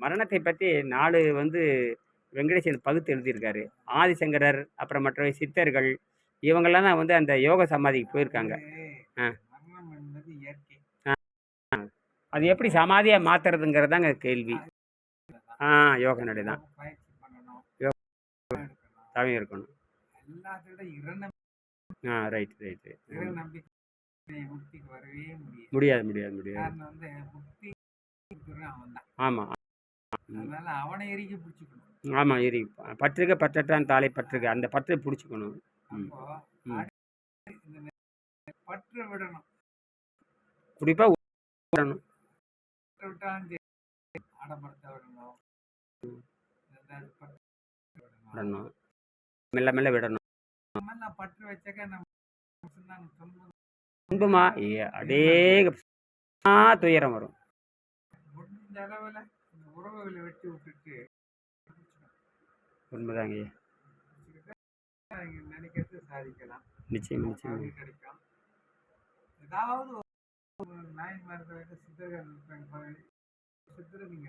மரணத்தை பற்றி நாலு வந்து வெங்கடேசன் பகுத்து எழுதியிருக்காரு. ஆதிசங்கரர் அப்புறம் மற்ற சித்தர்கள் இவங்கெல்லாம் தான் வந்து அந்த யோக சமாதிக்கு போயிருக்காங்க. ஆ. அது எப்படி சமாதியாக மாற்றுறதுங்கிறதாங்க கேள்வி. ஆ யோக நடை தான். தவம் இருக்கணும். ஆ ரைட் ரைட்டு முடியாது முடியாது முடியாது. ஆமாம் அதனால அவனை எரிக்க பிடிச்சிக்கணும். ஆமாம் எரி பற்றுக பற்றற்றான் தாளை பற்றுக அந்த பற்றை பிடிச்சிக்கணும். பற்ற விடணும். குறிப்பாக விடணும். ஆடம்பரத்தை விடணும். விடணும். மெல்ல மெல்ல விடணும். பற்று வச்சாக்க துன்பம் அடே துயரம் வரும். உறவுகளை வெட்டி விட்டுட்டு உண்மைதாங்க. நினைக்கிறது சாதிக்கலாம். நிச்சயம் நிச்சயம். கிடைக்கும் ஏதாவது நாயன்மார்கள் சித்தர்கள். சித்தரை நீங்க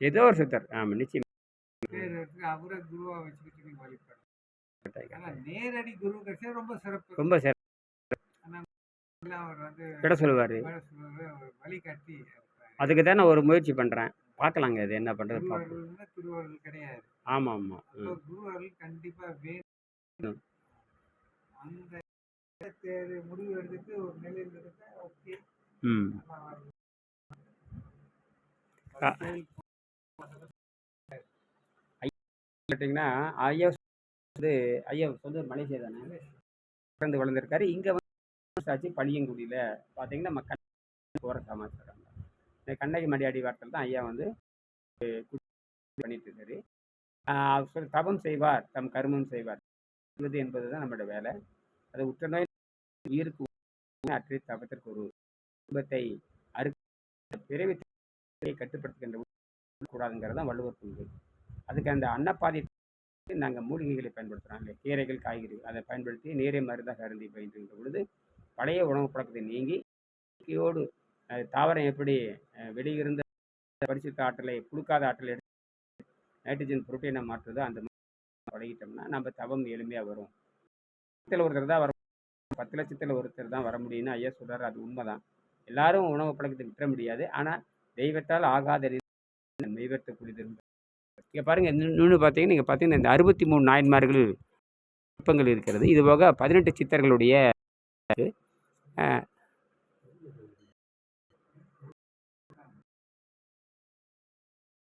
ஏதோ ஒரு சித்தர். ஆமாம் நிச்சயம். அவரை குருவா வச்சுக்கிட்டு நீங்க வழிபடலாம் ஆனா நேரடி குரு கிடைச்சா ரொம்ப சிறப்பு. ரொம்ப சிற எல்லாம் அவர் வந்து விட சொல்லுவார். வழி இருப்பாரு. அதுக்கு தான் நான் ஒரு முயற்சி பண்ணுறேன் பார்க்கலாங்க அது என்ன பண்ணுறது பார்ப்போம். கிடையாது. ஆமாம் ஆமாம் குருவர்கள் கண்டிப்பா வேணும். அந்த முடிவு எடுத்துட்டு ஒரு நிலையில் இருந்தா ஓகே. ம். கேட்டிங்கன்னா ஐயா வந்து ஐயா வந்து மலேசியா தானே? பிறந்து வளர்ந்துருக்காரு. இங்கே வந்து ஆச்சு பழியங்குடியில். பார்த்தீங்கன்னா கண்ணகி போகிற சமாச்சாரம். இந்த கண்ணகி மடியாடி வாரத்தில் தான் ஐயா வந்து பண்ணிட்டு இருக்காரு தபம் அவர் செய்வார் தம் கர்மம் செய்வார். என்பது தான் நம்மளோட வேலை. அது உற்றநோய் உயிருக்கு அற்றை தபத்திற்கு ஒரு குடும்பத்தை அறுக்க பிறவி கட்டுப்படுத்துகின்ற கூடாதுங்கிறது தான் வள்ளுவர் கொள்கை. அதுக்கு அந்த அன்னப்பாதி நாங்கள் மூலிகைகளை பயன்படுத்துகிறோம் இல்லை கீரைகள் காய்கறிகள் அதை பயன்படுத்தி நீரை மருந்தாக அருந்தி பயின்றுகின்ற பொழுது பழைய உணவு பழக்கத்தை நீங்கி இயற்கையோடு தாவரம் எப்படி அஹ், வெளியிருந்த பரிசுத்த ஆற்றலை கொடுக்காத ஆற்றலை எடுத்து நைட்ரஜன் புரோட்டீனை மாற்றுதோ அந்த பழகிட்டோம்னா நம்ம தவம் எளிமையாக வரும். லட்சத்தில் ஒருத்தர் தான் வர பத்து லட்சத்தில் ஒருத்தர் தான் வர முடியும்னு ஐயா சொல்கிறார் அது உண்மைதான். எல்லாரும் உணவு பழக்கத்தை விட்டுற முடியாது. ஆனால் தெய்வத்தால் ஆகாத மெய்வத்தை குளிதல் இங்கே பாருங்கள் இன்னொன்று பார்த்தீங்கன்னா நீங்கள் பார்த்தீங்கன்னா இந்த அறுபத்தி மூணு நாயன்மார்கள் சிற்பங்கள் இருக்கிறது. இது போக பதினெட்டு சித்தர்களுடைய